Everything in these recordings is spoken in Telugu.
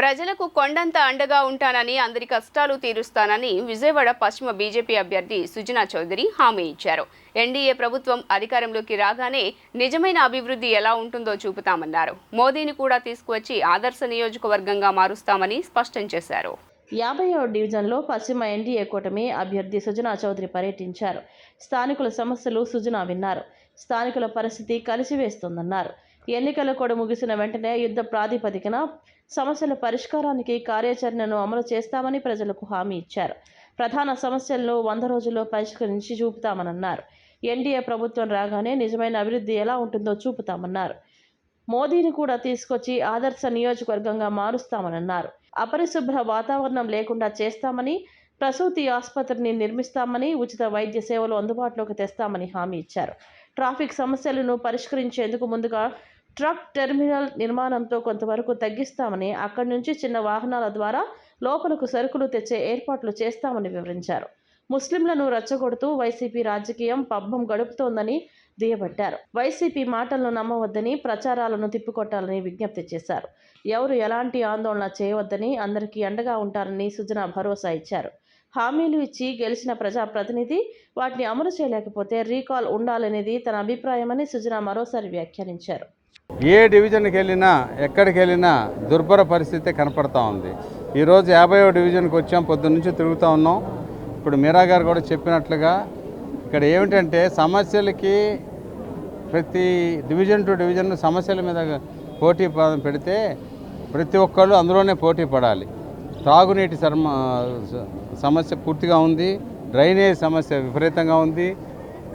ప్రజలకు కొండంత అండగా ఉంటానని అందరి కష్టాలు తీరుస్తానని విజయవాడ పశ్చిమ బీజేపీ అభ్యర్థి సుజనా చౌదరి హామీ ఇచ్చారు. ఎన్డీఏ ప్రభుత్వం అధికారంలోకి రాగానే నిజమైన అభివృద్ధి ఎలా ఉంటుందో చూపుతామన్నారు. మోదీని కూడా తీసుకువచ్చి ఆదర్శ నియోజకవర్గంగా మారుస్తామని స్పష్టం చేశారు. యాభైవ డివిజన్లో పశ్చిమ ఎన్డీఏ కూటమి అభ్యర్థి సుజనా చౌదరి పర్యటించారు. స్థానికుల సమస్యలు సుజనా విన్నారు. స్థానికుల పరిస్థితి కలిసివేస్తుందన్నారు. ఎన్నికల కూడా ముగిసిన వెంటనే యుద్ధ ప్రాతిపదికన సమస్యల పరిష్కారానికి కార్యాచరణను అమలు చేస్తామని ప్రజలకు హామీ ఇచ్చారు. ప్రధాన సమస్యలను వంద రోజుల్లో పరిష్కరించి చూపుతామన్నారు ఎన్డీఏ ప్రభుత్వం రాగానే నిజమైన అభివృద్ధి ఎలా ఉంటుందో చూపుతామన్నారు. మోదీని కూడా తీసుకొచ్చి ఆదర్శ నియోజకవర్గంగా మారుస్తామన్నారు అపరిశుభ్ర వాతావరణం లేకుండా చేస్తామని ప్రసూతి ఆసుపత్రిని నిర్మిస్తామని ఉచిత వైద్య సేవలు అందుబాటులోకి తెస్తామని హామీ ఇచ్చారు. ట్రాఫిక్ సమస్యలను పరిష్కరించేందుకు ముందుగా ట్రక్ టెర్మినల్ నిర్మాణంతో కొంతవరకు తగ్గిస్తామని అక్కడి నుంచి చిన్న వాహనాల ద్వారా లోపలకు సరుకులు తెచ్చే ఏర్పాట్లు చేస్తామని వివరించారు. ముస్లింలను రెచ్చగొడుతూ వైసీపీ రాజకీయం పబ్బం గడుపుతోందని దుయ్యబట్టారు. వైసీపీ మాటలను నమ్మవద్దని ప్రచారాలను తిప్పికొట్టాలని విజ్ఞప్తి చేశారు. ఎవరు ఎలాంటి ఆందోళన చేయవద్దని అందరికీ అండగా ఉంటారని సుజన భరోసా ఇచ్చారు. హామీలు ఇచ్చి గెలిచిన ప్రజాప్రతినిధి వాటిని అమలు చేయలేకపోతే రీకాల్ ఉండాలనేది తన అభిప్రాయమని సుజన మరోసారి వ్యాఖ్యానించారు. ఏ డివిజన్కి వెళ్ళినా ఎక్కడికి వెళ్ళినా దుర్భర పరిస్థితి కనపడతా ఉంది. ఈరోజు యాభైవ డివిజన్కి వచ్చాం పొద్దున్న నుంచి తిరుగుతూ ఉన్నాం. ఇప్పుడు మీరా గారు కూడా చెప్పినట్లుగా ఇక్కడ ఏమిటంటే సమస్యలకి ప్రతి డివిజన్ టు డివిజన్ సమస్యల మీద పోటీ పెడితే ప్రతి ఒక్కళ్ళు అందులోనే పోటీ పడాలి. తాగునీటి సమస్య పూర్తిగా ఉంది. డ్రైనేజ్ సమస్య విపరీతంగా ఉంది.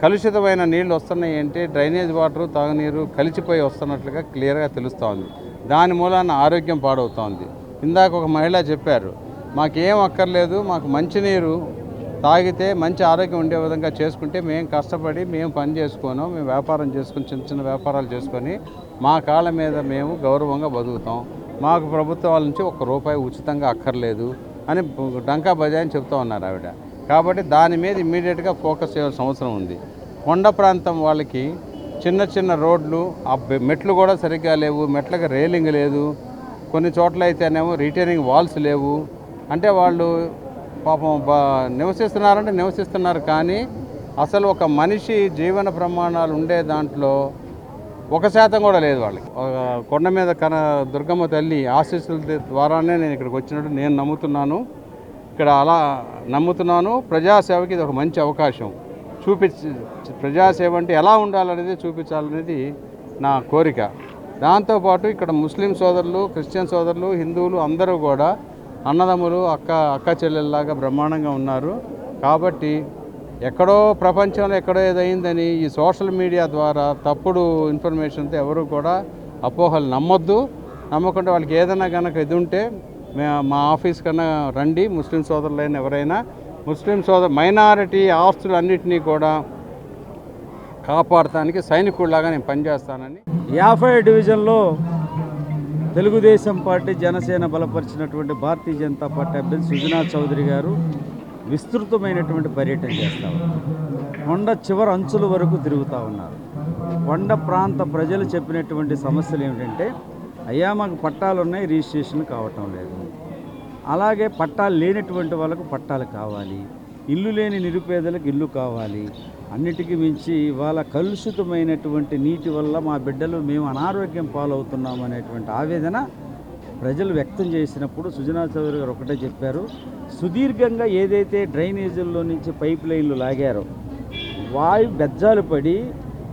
కలుషితమైన నీళ్ళు వస్తున్నాయి అంటే డ్రైనేజ్ వాటర్ తాగునీరు కలిసిపోయి వస్తున్నట్లుగా క్లియర్గా తెలుస్తోంది. దాని మూలాన ఆరోగ్యం పాడవుతోంది. ఇందాక ఒక మహిళ చెప్పారు మాకేం అక్కర్లేదు మాకు మంచినీరు తాగితే మంచి ఆరోగ్యం ఉండే విధంగా చేసుకుంటే మేము కష్టపడి మేము పని చేసుకోను మేము వ్యాపారం చేసుకుని చిన్న చిన్న వ్యాపారాలు చేసుకొని మా కాళ్ళ మీద మేము గౌరవంగా బతుకుతాం. మాకు ప్రభుత్వం నుంచి ఒక రూపాయి ఉచితంగా అక్కర్లేదు అని డంకా బజాయని చెప్తూ ఉన్నారు ఆవిడ. కాబట్టి దాని మీద ఇమ్మీడియట్గా ఫోకస్ చేయాల్సిన అవసరం ఉంది. కొండ ప్రాంతం వాళ్ళకి చిన్న చిన్న రోడ్లు ఆ మెట్లు కూడా సరిగ్గా లేవు మెట్లకి రేలింగ్ లేదు. కొన్ని చోట్ల అయితేనేమో రిటైనింగ్ వాల్స్ లేవు. అంటే వాళ్ళు పాపం బా నివసిస్తున్నారంటే నివసిస్తున్నారు కానీ అసలు ఒక మనిషి జీవన ప్రమాణాలు ఉండే దాంట్లో ఒక శాతం కూడా లేదు వాళ్ళకి. కొండ మీద కన దుర్గమ్మ తల్లి ఆశీస్సుల ద్వారానే నేను ఇక్కడికి వచ్చినట్టు నేను నమ్ముతున్నాను. ఇక్కడ అలా నమ్ముతున్నాను. ప్రజాసేవకి ఇది ఒక మంచి అవకాశం. చూపించి ప్రజాసేవ అంటే ఎలా ఉండాలనేది చూపించాలనేది నా కోరిక. దాంతోపాటు ఇక్కడ ముస్లిం సోదరులు క్రిస్టియన్ సోదరులు హిందువులు అందరూ కూడా అన్నదమ్ములు అక్క అక్క చెల్లెల్లాగా బ్రహ్మాండంగా ఉన్నారు. కాబట్టి ఎక్కడో ప్రపంచంలో ఎక్కడో ఏదైందని ఈ సోషల్ మీడియా ద్వారా తప్పుడు ఇన్ఫర్మేషన్తో ఎవరు కూడా అపోహలు నమ్మొద్దు. నమ్మకుండా వాళ్ళకి ఏదైనా కనుక ఇది ఉంటే మా ఆఫీస్ కన్నా రండి ముస్లిం సోదరులైన ఎవరైనా. ముస్లిం సోదరు మైనారిటీ ఆస్తులు అన్నింటినీ కూడా కాపాడటానికి సైనికుడిలాగా నేను పనిచేస్తానని. యాభై డివిజన్లో తెలుగుదేశం పార్టీ జనసేన బలపరిచినటువంటి భారతీయ జనతా పార్టీ అభ్యర్థి సుజనా చౌదరి గారు విస్తృతమైనటువంటి పర్యటన చేస్తూ ఉన్నారు. కొండ చివరి అంచుల వరకు తిరుగుతూ ఉన్నారు. కొండ ప్రాంత ప్రజలు చెప్పినటువంటి సమస్యలు ఏమిటంటే అయ్యా మాకు పట్టాలున్నాయి రిజిస్ట్రేషన్ కావటం లేదు. అలాగే పట్టాలు లేనటువంటి వాళ్ళకు పట్టాలు కావాలి. ఇల్లు లేని నిరుపేదలకు ఇల్లు కావాలి. అన్నిటికీ మించి వాళ్ళ కలుషితమైనటువంటి నీటి వల్ల మా బిడ్డలు మేము అనారోగ్యం పాలవుతున్నాం అనేటువంటి ఆవేదన ప్రజలు వ్యక్తం చేసినప్పుడు సుజనా చౌదరి గారు ఒకటే చెప్పారు. సుదీర్ఘంగా ఏదైతే డ్రైనేజీల్లో నుంచి పైప్ లైన్లు లాగారో వాయు బెజ్జాలు పడి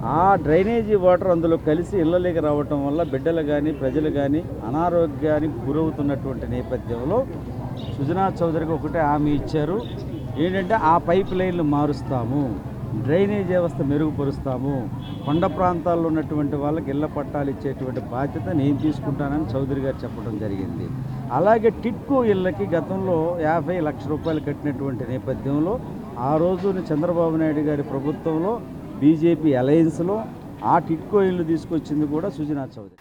ఆ డ్రైనేజీ వాటర్ అందులో కలిసి ఇళ్ళలోకి రావటం వల్ల బిడ్డలు కానీ ప్రజలు కానీ అనారోగ్యానికి గురవుతున్నటువంటి నేపథ్యంలో సుజనా చౌదరికి ఒకటే హామీ ఇచ్చారు. ఏంటంటే ఆ పైప్ లైన్లు మారుస్తాము డ్రైనేజ్ వ్యవస్థ మెరుగుపరుస్తాము కొండ ప్రాంతాల్లో ఉన్నటువంటి వాళ్ళకి ఇళ్ళ పట్టాలు ఇచ్చేటువంటి బాధ్యత నేను తీసుకుంటానని చౌదరి గారు చెప్పడం జరిగింది. అలాగే టిట్కో ఇళ్ళకి గతంలో యాభై లక్ష రూపాయలు కట్టినటువంటి నేపథ్యంలో ఆ రోజున చంద్రబాబు నాయుడు గారి ప్రభుత్వంలో బీజేపీ అలయన్స్లో ఆ టిట్కో ఇల్లు తీసుకొచ్చింది కూడా సుజనా చౌదరి.